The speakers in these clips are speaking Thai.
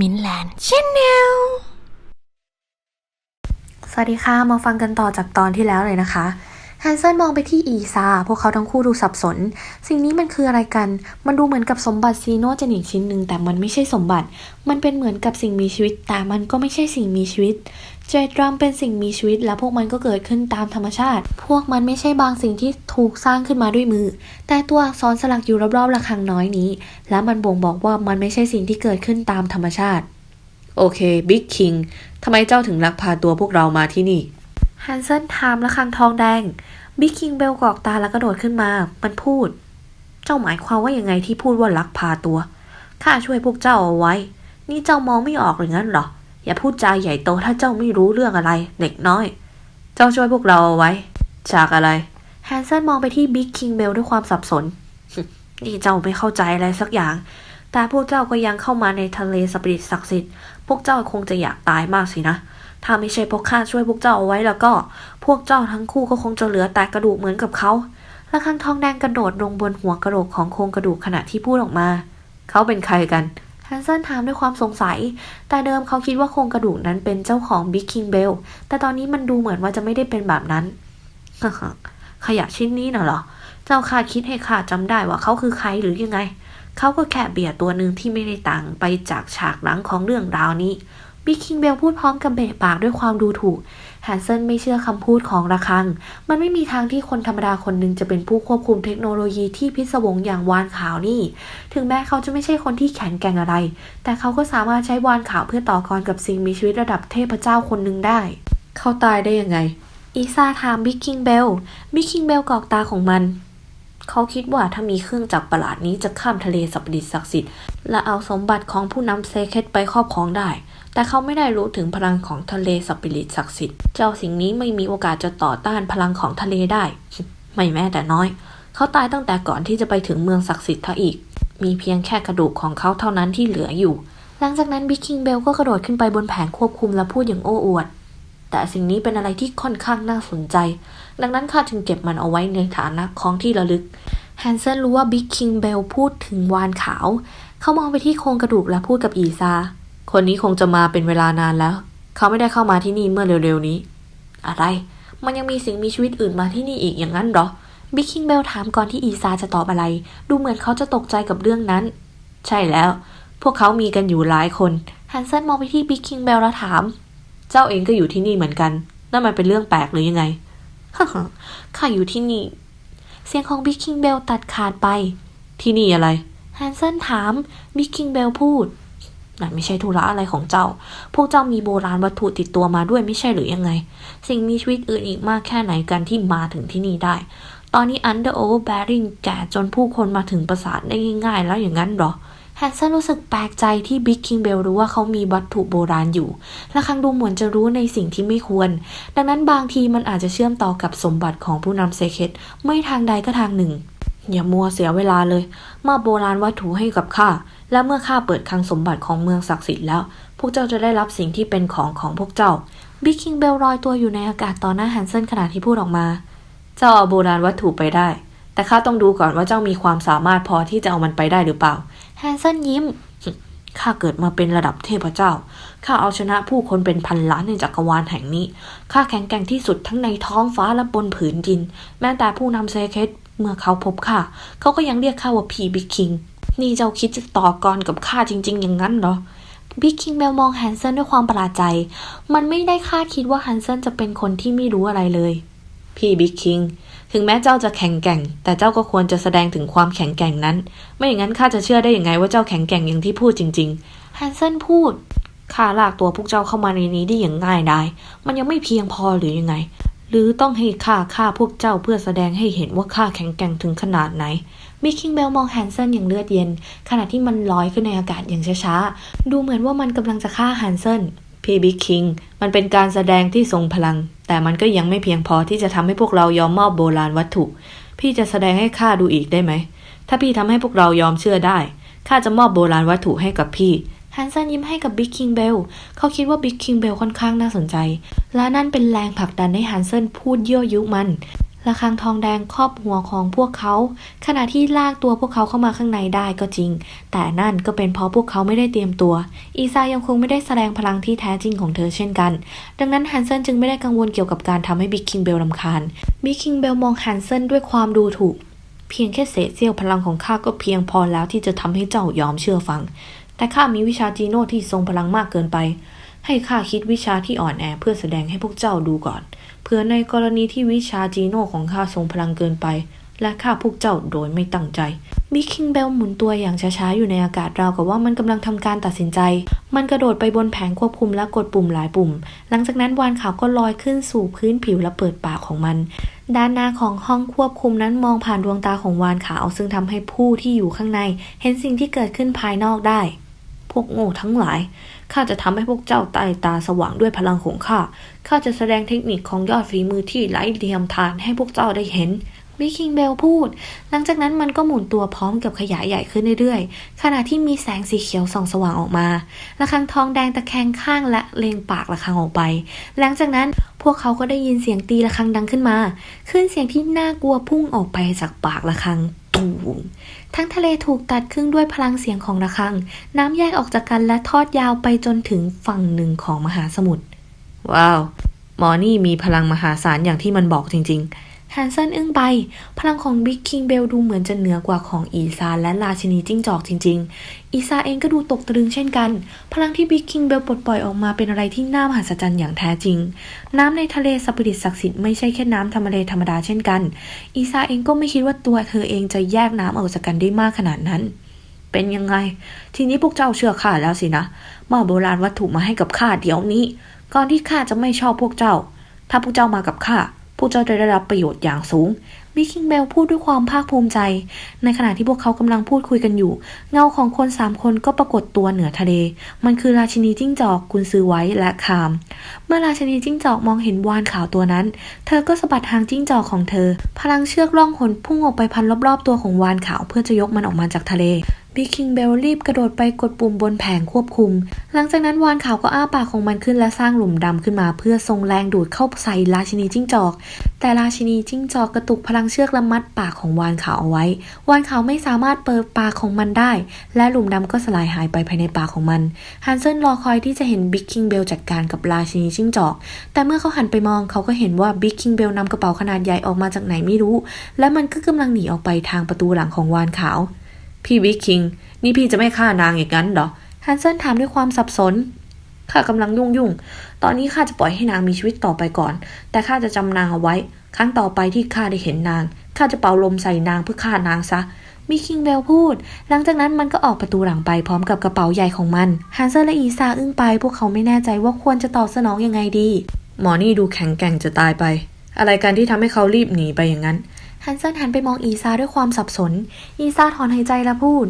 มินแลนด์ชแนลสวัสดีค่ะ มาฟังกันต่อจากตอนที่แล้วเลยนะคะแฮนเซนมองไปที่อีซา พวกเขาทั้งคู่ดูสับสน สิ่งนี้มันคืออะไรกัน มันดูเหมือนกับสมบัติซีโนเจนิกชิ้นหนึ่งแต่มันไม่ใช่สมบัติ มันเป็นเหมือนกับสิ่งมีชีวิต แต่มันก็ไม่ใช่สิ่งมีชีวิต เจดรัมเป็นสิ่งมีชีวิตและพวกมันก็เกิดขึ้นตามธรรมชาติ พวกมันไม่ใช่บางสิ่งที่ถูกสร้างขึ้นมาด้วยมือ แต่ตัวอักษรสลักอยู่รอบๆระฆังน้อยนี้ และมันบ่งบอกว่ามันไม่ใช่สิ่งที่เกิดขึ้นตามธรรมชาติ โอเค บิ๊กคิง ทำไมเจ้าถึงลักพาตัวพวกเรามาที่นี่ ฮันเซนถามระฆังทองแดง บิ๊กคิงเบลกรอกตาแล้วกระโดดขึ้นมา มันพูด เจ้าหมายความว่ายังไงที่พูดว่าลักพาตัว ข้าช่วยพวกเจ้าเอาไว้ นี่เจ้ามองไม่ออกหรืองั้นหรอ อย่าพูดจาใหญ่โตถ้าเจ้าไม่รู้เรื่องอะไร เด็กน้อย เจ้าช่วยพวกเราเอาไว้ จากอะไร แฮนเซนมองไปที่บิ๊กคิงเบลด้วยความสับสน นี่เจ้าไม่เข้าใจอะไรสักอย่าง แต่พวกเจ้าก็ยังเข้ามาในทะเลสปิริตศักดิ์สิทธิ์ พวกเจ้าคงจะอยากตายมากสินะ ถ้าไม่ใช่พวกข้าช่วยพวกเจ้าเอาไว้แล้วก็ พวกเจ้าทั้งคู่ก็คงจะเหลือแต่กระดูกเหมือนกับเขาระฆังทองแดงกระโดดลงบนหัวกระโหลกของโครงกระดูกขณะที่พูดออกมา เขาเป็นใครกัน ฮนเซนถามด้วยความสงสัย แต่เดิมเขาคิดว่าโครงกระดูกนั้นเป็นเจ้าของบิ๊กคิงเบล แต่ตอนนี้มันดูเหมือนว่าจะไม่ได้เป็นแบบนั้น ขยะชิ้นนี้น่ะเหรอ เจ้าข้าคิดให้ข้าจำได้ว่าเขาคือใครหรือยังไง เขาก็แค่เบียร์ตัวหนึ่งที่ไม่ได้ต่างไปจากฉากหลังของเรื่องราวนี้ บิ๊กคิงเบลพูดพร้อมกับเบะปากด้วยความดูถูกแฮนเซนไม่เชื่อคำพูดของระคัง มันไม่มีทางที่คนธรรมดาคนหนึ่งจะเป็นผู้ควบคุมเทคโนโลยีที่พิศวงอย่างวานขาวนี่ ถึงแม้เขาจะไม่ใช่คนที่แข็งแกร่งอะไร แต่เขาก็สามารถใช้วานขาวเพื่อต่อกรกับสิ่งมีชีวิตระดับเทพเจ้าคนหนึ่งได้ เขาตายได้ยังไง อีซาถามบิ๊กคิงเบล บิ๊กคิงเบลกรอกตาของมัน เขาคิดว่าถ้ามีเครื่องจักรประหลาดนี้จะข้ามทะเลสัปดิษศักดิ์สิทธิ์และเอาสมบัติของผู้นำเซเคตไปครอบครองได้ แต่เขาไม่ได้รู้ถึงพลังของทะเลสัปดิษศักดิ์สิทธิ์ เจ้าสิ่งนี้ไม่มีโอกาสจะต่อต้านพลังของทะเลได้ ไม่แม้แต่น้อย เขาตายตั้งแต่ก่อนที่จะไปถึงเมืองศักดิ์สิทธิ์ทอีก มีเพียงแค่กระดูกของเขาเท่านั้นที่เหลืออยู่ หลังจากนั้นบิ๊กคิงเบลก็กระโดดขึ้นไปบนแผงควบคุมและพูดอย่างโอ้อวด แต่สิ่งนี้เป็นอะไรที่ค่อนข้างน่าสนใจ ดังนั้นข้าจึงเก็บมันเอาไว้ในฐานะของที่ระลึก แฮนเซนรู้ว่าบิ๊กคิงเบลพูดถึงวานขาว เขามองไปที่โครงกระดูกและพูดกับอีซา คนนี้คงจะมาเป็นเวลานานแล้ว เขาไม่ได้เข้ามาที่นี่เมื่อเร็วๆนี้ อะไร มันยังมีสิ่งมีชีวิตอื่นมาที่นี่อีกอย่างนั้นหรอ บิ๊กคิงเบลถามก่อนที่อีซาจะตอบอะไร ดูเหมือนเขาจะตกใจกับเรื่องนั้น ใช่แล้ว พวกเขามีกันอยู่หลายคนแฮนเซนมองไปที่บิ๊กคิงเบลแล้วถาม เจ้าเองก็อยู่ที่นี่เหมือนกัน นั่นมันเป็นเรื่องแปลกหรือยังไงฮ่าฮ่าข้าอยู่ที่นี่ เสียงของบิ๊กคิงเบลตัดขาดไป ที่นี่อะไรแฮนเซนถาม บิ๊กคิงเบลพูด นั่นไม่ใช่ธุระอะไรของเจ้า พวกเจ้ามีโบราณวัตถุติดตัวมาด้วยไม่ใช่หรือยังไง สิ่งมีชีวิตอื่นอีกมากแค่ไหนกันที่มาถึงที่นี่ได้ ตอนนี้ Under Overbearing แก่จนผู้คนมาถึงปราสาทได้ง่ายๆ แล้วอย่างนั้นหรอแฮนเซนรู้สึกแปลกใจที่บิ๊กคิงเบลรู้ว่าเขามีวัตถุโบราณอยู่ และครั้งดูเหมือนจะรู้ในสิ่งที่ไม่ควร ดังนั้นบางทีมันอาจจะเชื่อมต่อกับสมบัติของผู้นำเซเคตไม่ทางใดก็ทางหนึ่ง อย่ามัวเสียเวลาเลยมอบโบราณวัตถุให้กับข้า และเมื่อข้าเปิดคลังสมบัติของเมืองศักดิ์สิทธิ์แล้ว พวกเจ้าจะได้รับสิ่งที่เป็นของของพวกเจ้า บิ๊กคิงเบลลอยตัวอยู่ในอากาศต่อหน้าแฮนเซนขณะที่พูดออกมา เจ้าเอาโบราณวัตถุไปได้ แต่ข้าต้องดูก่อนว่าเจ้ามีความสามารถพอที่จะเอามันไปได้หรือเปล่าแฮนเซนยิ้ม ข้าเกิดมาเป็นระดับเทพเจ้า ข้าเอาชนะผู้คนเป็นพันล้านในจักรวาลแห่งนี้ ข้าแข็งแกร่งที่สุดทั้งในท้องฟ้าและบนผืนดิน แม้แต่ผู้นำเซเคตเมื่อเขาพบข้า เขาก็ยังเรียกข้าว่าพีบิ๊กคิง นี่เจ้าคิดจะต่อกรกับข้าจริง ๆ อย่างนั้นเหรอบิ๊กคิงเบลมองแฮนเซนด้วยความประหลาดใจ มันไม่ได้คาดคิดว่าแฮนเซนจะเป็นคนที่ไม่รู้อะไรเลย พี่บิ๊กคิง ถึงแม้เจ้าจะแข็งแกร่ง แต่เจ้าก็ควรจะแสดงถึงความแข็งแกร่งนั้น ไม่อย่างนั้นข้าจะเชื่อได้อย่างไงว่าเจ้าแข็งแกร่งอย่างที่พูดจริงๆแฮนเซนพูดข้าลากตัวพวกเจ้าเข้ามาในนี้ได้อย่างง่ายดาย มันยังไม่เพียงพอหรือยังไง หรือต้องให้ข้าฆ่าพวกเจ้าเพื่อแสดงให้เห็นว่าข้าแข็งแกร่งถึงขนาดไหน บิ๊กคิงเบลมองแฮนเซนอย่างเลือดเย็น ขณะที่มันลอยขึ้นในอากาศอย่างช้าๆ ดูเหมือนว่ามันกำลังจะฆ่าแฮนเซนพี่บิ๊กคิงมันเป็นการแสดงที่ทรงพลัง แต่มันก็ยังไม่เพียงพอที่จะทำให้พวกเรายอมมอบโบราณวัตถุ พี่จะแสดงให้ข้าดูอีกได้ไหม ถ้าพี่ทำให้พวกเรายอมเชื่อได้ข้าจะมอบโบราณวัตถุให้กับพี่แฮนเซนยิ้มให้กับบิ๊กคิงเบล เขาคิดว่าบิ๊กคิงเบลค่อนข้างน่าสนใจ และนั่นเป็นแรงผลักดันให้แฮนเซนพูดเยั่วยุมัน ระฆังทองแดงครอบหัวของพวกเขา ขณะที่ลากตัวพวกเขาเข้ามาข้างในได้ก็จริง แต่นั่นก็เป็นเพราะพวกเขาไม่ได้เตรียมตัว อีซายังคงไม่ได้แสดงพลังที่แท้จริงของเธอเช่นกัน ดังนั้นฮันเซนจึงไม่ได้กังวลเกี่ยวกับการทำให้บิ๊กคิงเบลรำคาญบิ๊กคิงเบลมองฮันเซนด้วยความดูถูก เพียงแค่เศษเสี้ยวพลังของข้าก็เพียงพอแล้วที่จะทำให้เจ้ายอมเชื่อฟัง แต่ข้ามีวิชาจีโน่ที่ทรงพลังมากเกินไป ให้ข้าคิดวิชาที่อ่อนแอเพื่อแสดงให้พวกเจ้าดูก่อน เพื่อในกรณีที่วิชาจีโน่ของข้าทรงพลังเกินไป และฆ่าพวกเจ้าโดยไม่ตั้งใจบิ๊กคิงเบลหมุนตัวอย่างช้าๆ อยู่ในอากาศราวกับว่ามันกำลังทำการตัดสินใจ มันกระโดดไปบนแผงควบคุมและกดปุ่มหลายปุ่ม หลังจากนั้นวานขาวก็ลอยขึ้นสู่พื้นผิวและเปิดปากของมัน ด้านหน้าของห้องควบคุมนั้นมองผ่านดวงตาของวานขาวซึ่งทำให้ผู้ที่อยู่ข้างใน เห็นสิ่งที่เกิดขึ้นภายนอกได้ พวกโง่ทั้งหลาย ข้าจะทำให้พวกเจ้าตายตาสว่างด้วยพลังของข้า ข้าจะแสดงเทคนิคของยอดฝีมือที่ไร้เทียมทานให้พวกเจ้าได้เห็นบิ๊กคิงเบลพูด หลังจากนั้นมันก็หมุนตัวพร้อมกับขยายใหญ่ขึ้นเรื่อยๆ ขณะที่มีแสงสีเขียวส่องสว่างออกมาระฆังทองแดงตะแคงข้างและเลงปากระฆังออกไป หลังจากนั้นพวกเขาก็ได้ยินเสียงตีระฆังดังขึ้นมา ขึ้นเสียงที่น่ากลัวพุ่งออกไปจากปากระฆังตูม ทั้งทะเลถูกตัดครึ่งด้วยพลังเสียงของระฆัง น้ำแยกออกจากกันและทอดยาวไปจนถึงฝั่งหนึ่งของมหาสมุทรว้าว หมอนี่มีพลังมหาศาลอย่างที่มันบอกจริง ๆ ฮันเซนอึ้งไป พลังของบิ๊กคิงเบลดูเหมือนจะเหนือกว่าของอีซาและราชินีจิ้งจอกจริง ๆ อีซาเองก็ดูตกตะลึงเช่นกัน พลังที่บิ๊กคิงเบลปลดปล่อยออกมาเป็นอะไรที่น่ามหัศจรรย์อย่างแท้จริง น้ำในทะเลสปิริตศักดิ์สิทธิ์ไม่ใช่แค่น้ำธรรมเลธรรมดาเช่นกัน อีซาเองก็ไม่คิดว่าตัวเธอเองจะแยกน้ำออกจากกันได้มากขนาดนั้น เป็นยังไง ทีนี้พวกเจ้าเชื่อข้าแล้วสินะมอบโบราณวัตถุมาให้กับข้าเดี๋ยวนี้ ก่อนที่ข้าจะไม่ชอบพวกเจ้า ถ้าพวกเจ้ามากับข้า พวกเจ้าจะได้รับประโยชน์อย่างสูงบิ๊กคิงเบลพูดด้วยความภาคภูมิใจ ในขณะที่พวกเขากำลังพูดคุยกันอยู่ เงาของคนสามคนก็ปรากฏตัวเหนือทะเล มันคือราชินีจิ้งจอกกุนซือไว้และคาม เมื่อราชินีจิ้งจอกมองเห็นวานขาวตัวนั้น เธอก็สะบัดหางจิ้งจอกของเธอ พลังเชือกล่องหนพุ่งออกไปพันรอบๆตัวของวานขาวเพื่อจะยกมันออกมาจากทะเล บิ๊กคิงเบลรีบกระโดดไปกดปุ่มบนแผงควบคุม หลังจากนั้นวานขาวก็อ้าปากของมันขึ้นและสร้างหลุมดำขึ้นมา เพื่อทรงแรงดูดเข้าใส่ราชินีจิ้งจอก แต่ราชินีจิ้งจอกกระตุกพลังเชือกและมัดปากของวานขาวเอาไว้ วานขาวไม่สามารถเปิดปากของมันได้ และหลุมดำก็สลายหายไปภายในปากของมัน ฮันเซนรอคอยที่จะเห็นบิ๊กคิงเบลจัดการกับราชินีจิ้งจอก แต่เมื่อเขาหันไปมองเขาก็เห็นว่าบิ๊กคิงเบลนำกระเป๋าขนาดใหญ่ออกมาจากไหนไม่รู้ และมันก็กำลังหนีออกไปทางประตูหลังของวานขาว พี่วิกคิง นี่พี่จะไม่ฆ่านางอย่างนั้นเหรอฮันเซนถามด้วยความสับสนข้ากำลังยุ่งยุ่ง ตอนนี้ข้าจะปล่อยให้นางมีชีวิตต่อไปก่อน แต่ข้าจะจำนางเอาไว้ ครั้งต่อไปที่ข้าได้เห็นนาง ข้าจะเป่าลมใส่นางเพื่อฆ่านางซะมิคิงเบลพูด หลังจากนั้นมันก็ออกประตูหลังไปพร้อมกับกระเป๋าใหญ่ของมัน ฮันเซนและอีซาอึ้งไป พวกเขาไม่แน่ใจว่าควรจะตอบสนองยังไงดี หมอนี่ดูแข็งแกร่งจะตายไป อะไรกันที่ทำให้เขารีบหนีไปอย่างนั้น ฮันเซนหันไปมองอีซาด้วยความสับสน อีซาถอนหายใจและพูด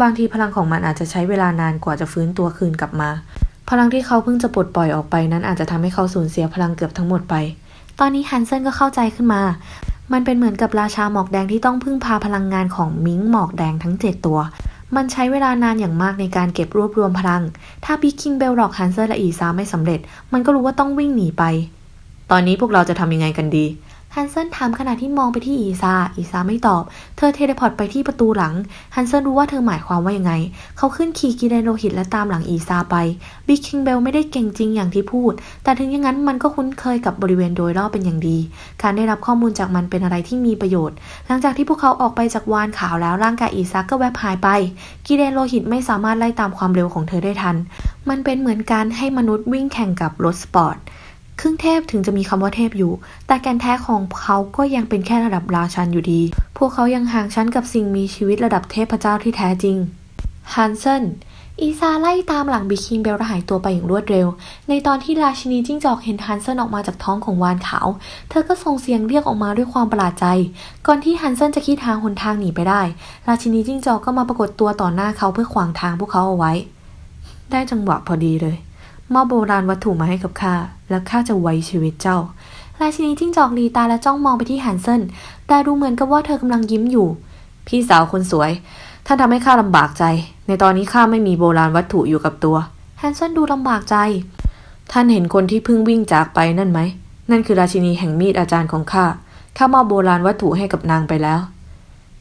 บางทีพลังของมันอาจจะใช้เวลานานกว่าจะฟื้นตัวคืนกลับมา พลังที่เขาเพิ่งจะปลดปล่อยออกไปนั้นอาจจะทำให้เขาสูญเสียพลังเกือบทั้งหมดไป ตอนนี้ฮันเซนก็เข้าใจขึ้นมา มันเป็นเหมือนกับราชาหมอกแดงที่ต้องพึ่งพาพลังงานของมิงหมอกแดงทั้ง 7 ตัว มันใช้เวลานานอย่างมากในการเก็บรวบรวมพลัง ถ้าบิ๊กคิงเบลหลอกฮันเซนและอีซาไม่สำเร็จ มันก็รู้ว่าต้องวิ่งหนีไป ตอนนี้พวกเราจะทำยังไงกันดี ฮันเซนถามขณะที่มองไปที่อีซา อีซาไม่ตอบ เธอเทเลพอร์ตไปที่ประตูหลัง ฮันเซนรู้ว่าเธอหมายความว่ายังไง เขาขึ้นขี่กิเลนโลหิตและตามหลังอีซาไป บิ๊กคิงเบลไม่ได้เก่งจริงอย่างที่พูด แต่ถึงอย่างนั้นมันก็คุ้นเคยกับบริเวณโดยรอบเป็นอย่างดี การได้รับข้อมูลจากมันเป็นอะไรที่มีประโยชน์ หลังจากที่พวกเขาออกไปจากวานขาวแล้วร่างกายอีซาก็แวบหายไปกิเลนโลหิตไม่สามารถไล่ตามความเร็วของเธอได้ทัน มันเป็นเหมือนการให้มนุษย์วิ่งแข่งกับรถสปอร์ต ครึ่งเทพถึงจะมีคำว่าเทพอยู่ แต่แกนแท้ของเขาก็ยังเป็นแค่ระดับราชันอยู่ดี พวกเขายังห่างชั้นกับสิ่งมีชีวิตระดับเทพเจ้าที่แท้จริง ฮันเซนอีซาไล่ตามหลังบิคิงเบลและหายตัวไปอย่างรวดเร็ว ในตอนที่ราชินีจิ้งจอกเห็นฮันเซนออกมาจากท้องของวานขาว เธอก็ส่งเสียงเรียกออกมาด้วยความประหลาดใจ ก่อนที่ฮันเซนจะคิดทางหนทางหนีไปได้ ราชินีจิ้งจอกก็มาปรากฏตัวต่อหน้าเขาเพื่อขวางทางพวกเขาเอาไว้ ได้จังหวะพอดีเลย มอบโบราณวัตถุมาให้กับข้า แล้วข้าจะไว้ชีวิตเจ้า ราชินีจิ้งจอกลีตาและจ้องมองไปที่ฮันเซนแต่ดูเหมือนกับว่าเธอกำลังยิ้มอยู่ พี่สาวคนสวย ท่านทำให้ข้าลำบากใจ ในตอนนี้ข้าไม่มีโบราณวัตถุอยู่กับตัวฮันเซนดูลำบากใจ ท่านเห็นคนที่เพิ่งวิ่งจากไปนั่นไหม นั่นคือราชินีแห่งมีดอาจารย์ของข้า ข้ามอบโบราณวัตถุให้กับนางไปแล้ว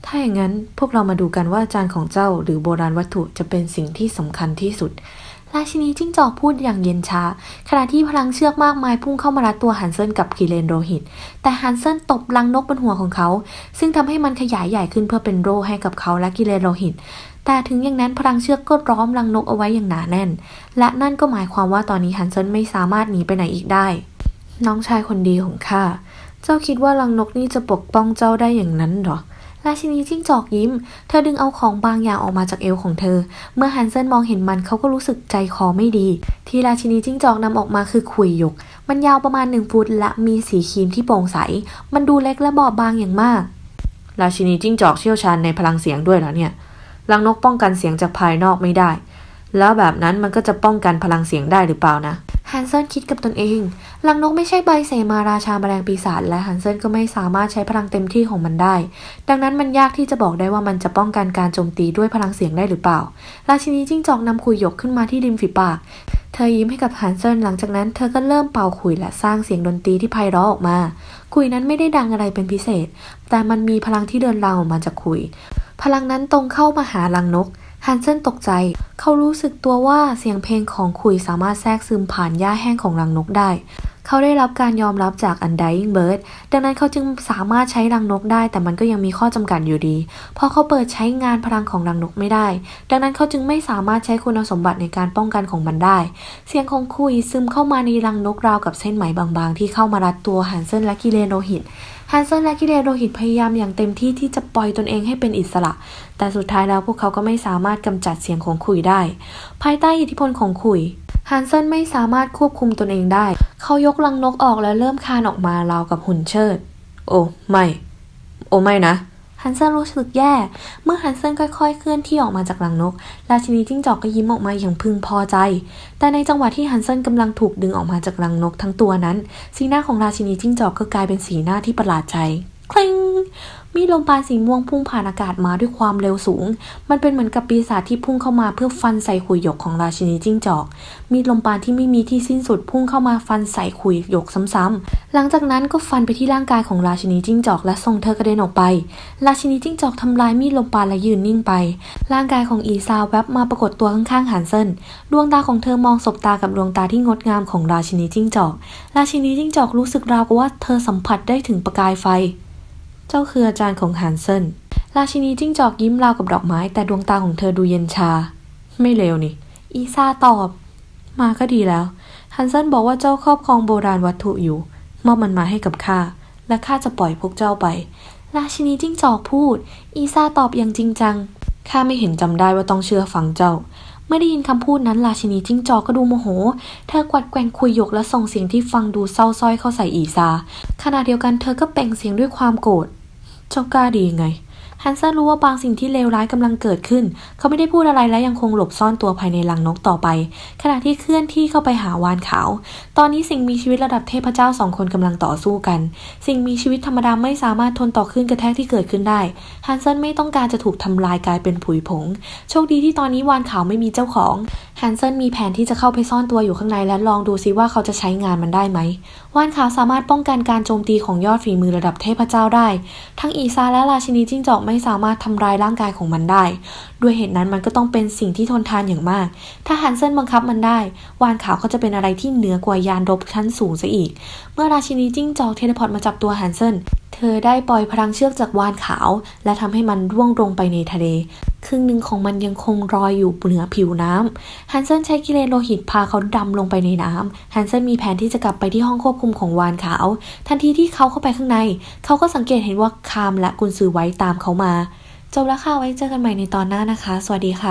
ถ้าอย่างนั้นพวกเรามาดูกันว่าอาจานของเจ้า หรือโบราณวัตถุจะเป็นสิ่งที่สำคัญที่สุด ราชินีจิ้งจอกพูดอย่างเย็นช้า ขณะที่พลังเชือกมากมายพุ่งเข้ามารัดตัวฮันเซนกับกิเลนโรหิต แต่ฮันเซนตบลังนกบนหัวของเขา ซึ่งทำให้มันขยายใหญ่ขึ้นเพื่อเป็นโร่ให้กับเขาและกิเลนโรหิต แต่ถึงอย่างนั้นพลังเชือกก็ร้อมลังนกเอาไว้อย่างหนาแน่น และนั่นก็หมายความว่าตอนนี้ฮันเซนไม่สามารถหนีไปไหนอีกได้ น้องชายคนดีของข้า เจ้าคิดว่าลังนกนี่จะปกป้องเจ้าได้อย่างนั้นหรอ ราชินีจิ้งจอกยิ้ม เธอดึงเอาของบางอย่างออกมาจากเอวของเธอ เมื่อฮันเซนมองเห็นมันเขาก็รู้สึกใจคอไม่ดี ที่ราชินีจิ้งจอกนำออกมาคือขุยหยก มันยาวประมาณหนึ่งฟุตและมีสีครีมที่โปร่งใส มันดูเล็กและบอบบางอย่างมาก ราชินีจิ้งจอกเชี่ยวชาญในพลังเสียงด้วยเหรอเนี่ยลังนกป้องกันเสียงจากภายนอกไม่ได้ แล้วแบบนั้นมันก็จะป้องกันพลังเสียงได้หรือเปล่านะ ฮันเซนคิดกับตนเองลังนกไม่ใช่ใบเสมาราชาแมลงปีศาจและฮันเซนก็ไม่สามารถใช้พลังเต็มที่ของมันได้ ดังนั้นมันยากที่จะบอกได้ว่ามันจะป้องกันการโจมตีด้วยพลังเสียงได้หรือเปล่า ราชินีจิ้งจอกนำขุยหยกขึ้นมาที่ริมฝีปาก เธอยิ้มให้กับฮันเซนหลังจากนั้นเธอก็เริ่มเป่าขุยและสร้างเสียงดนตรีที่ไพเราะออกมาขุยนั้นไม่ได้ดังอะไรเป็นพิเศษ แต่มันมีพลังที่เดินราวออกมาจากขุย พลังนั้นตรงเข้ามาหาลังนก ฮันเซนตกใจ เขารู้สึกตัวว่าเสียงเพลงของขุยสามารถแทรกซึมผ่านหญ้าแห้งของรังนกได้ เขาได้รับการยอมรับจาก Undying Bird ดังนั้นเขาจึงสามารถใช้รังนกได้ แต่มันก็ยังมีข้อจำกัดอยู่ดี เพราะเขาเปิดใช้งานพลังของรังนกไม่ได้ ดังนั้นเขาจึงไม่สามารถใช้คุณสมบัติในการป้องกันของมันได้ เสียงของคุยซึมเข้ามาในรังนกราวกับเส้นไหมบางๆ ที่เข้ามารัดตัวฮันเซนและกิเลนโรหิต ฮันเซนและกิเลโรหิตพยายามอย่างเต็มที่ที่จะปล่อยตนเองให้เป็นอิสระ แต่สุดท้ายแล้วพวกเขาก็ไม่สามารถกำจัดเสียงของขุยได้ ภายใต้อิทธิพลของขุยฮันเซนไม่สามารถควบคุมตนเองได้ เขายกลังนกออกและเริ่มคานออกมาราวกับหุ่นเชิด โอ้ไม่ โอ้ไม่นะ ฮันเซนรู้สึกแย่ เมื่อฮันเซนค่อยๆ เคลื่อนที่ออกมาจากหลังนก ราชินีจิ้งจอกก็ยิ้มออกมาอย่างพึงพอใจ แต่ในจังหวะที่ฮันเซนกำลังถูกดึงออกมาจากหลังนกทั้งตัวนั้น สีหน้าของราชินีจิ้งจอกก็กลายเป็นสีหน้าที่ประหลาดใจคลิ้ง มีลมปราณสีม่วงพุ่งผ่านอากาศมาด้วยความเร็วสูง มันเป็นเหมือนกับปีศาจที่พุ่งเข้ามาเพื่อฟันใส่ขุยหยกของราชินีจิ้งจอก มีลมปราณที่ไม่มีที่สิ้นสุดพุ่งเข้ามาฟันใส่ขุยหยกซ้ำๆ หลังจากนั้นก็ฟันไปที่ร่างกายของราชินีจิ้งจอกและส่งเธอกระเด็นออกไป ราชินีจิ้งจอกทำลายมีดลมปราณและยืนนิ่งไป ร่างกายของอีซาแวบมาปรากฏตัวข้างๆฮันเซินดวงตาของเธอมองสบตากับดวงตาที่งดงามของราชินีจิ้งจอก ราชินีจิ้งจอกรู้สึกราวกับว่าเธอสัมผัสได้ถึงประกายไฟ เจ้าคืออาจารย์ของฮันเซนราชินีจิ้งจอกยิ้มราวกับดอกไม้ แต่ดวงตาของเธอดูเย็นชา ไม่เลวนี่ อีซาตอบ มาก็ดีแล้ว ฮันเซนบอกว่าเจ้าครอบครองโบราณวัตถุอยู่ มอบมันมาให้กับข้า และข้าจะปล่อยพวกเจ้าไป ราชินีจิ้งจอกพูด อีซาตอบอย่างจริงจัง ข้าไม่เห็นจำได้ว่าต้องเชื่อฟังเจ้า มื่อได้ยินคำพูดนั้นราชินีจิ้งจอกก็ดูโมโห เธอกวัดแกว่งคุยหยกและส่งเสียงที่ฟังดูเศร้าส้อยเข้าใส่อีซาขณะเดียวกันเธอก็เปล่งเสียงด้วยความโกรธ เจ้ากล้าดียังไง ฮันเซนรู้ว่าบางสิ่งที่เลวร้ายกำลังเกิดขึ้น เขาไม่ได้พูดอะไรและยังคงหลบซ่อนตัวภายในรังนกต่อไป ขณะที่เคลื่อนที่เข้าไปหาวานขาว ตอนนี้สิ่งมีชีวิตระดับเทพเจ้าสองคนกำลังต่อสู้กัน สิ่งมีชีวิตธรรมดาไม่สามารถทนต่อคลื่นกระแทกที่เกิดขึ้นได้ฮันเซนไม่ต้องการจะถูกทำลายกลายเป็นผุยผง โชคดีที่ตอนนี้วานขาวไม่มีเจ้าของฮันเซนมีแผนที่จะเข้าไปซ่อนตัวอยู่ข้างในและลองดูซิว่าเขาจะใช้งานมันได้ไหมวานขาวสามารถป้องกันการโจมตีของยอดฝีมือระดับเทพเจ้าได้ ทั้งอีซาและราชินีจิ้งจอกไม่สามารถทำร้ายร่างกายของมันได้ ด้วยเหตุนั้นมันก็ต้องเป็นสิ่งที่ทนทานอย่างมาก ถ้าฮันเซนบังคับมันได้ วานขาวก็จะเป็นอะไรที่เหนือกว่ายานรบชั้นสูงซะอีก เมื่อราชินีจิ้งจอกเทเลพอร์ตมาจับตัวฮันเซน เธอได้ปล่อยพลังเชือกจากวานขาว และทำให้มันร่วงลงไปในทะเล ครึ่งหนึ่งของมันยังคงลอยอยู่เหนือผิวน้ำฮันเซนใช้กิเลนโลหิตพาเขาดำลงไปในน้ำฮันเซนมีแผนที่จะกลับไปที่ห้องควบคุมของวานขาว ทันทีที่เขาเข้าไปข้างใน เขาก็สังเกตเห็นว่าคามและกุนซือไว้ตามเขามา จบแล้วค่ะไว้เจอกันใหม่ในตอนหน้านะคะ สวัสดีค่ะ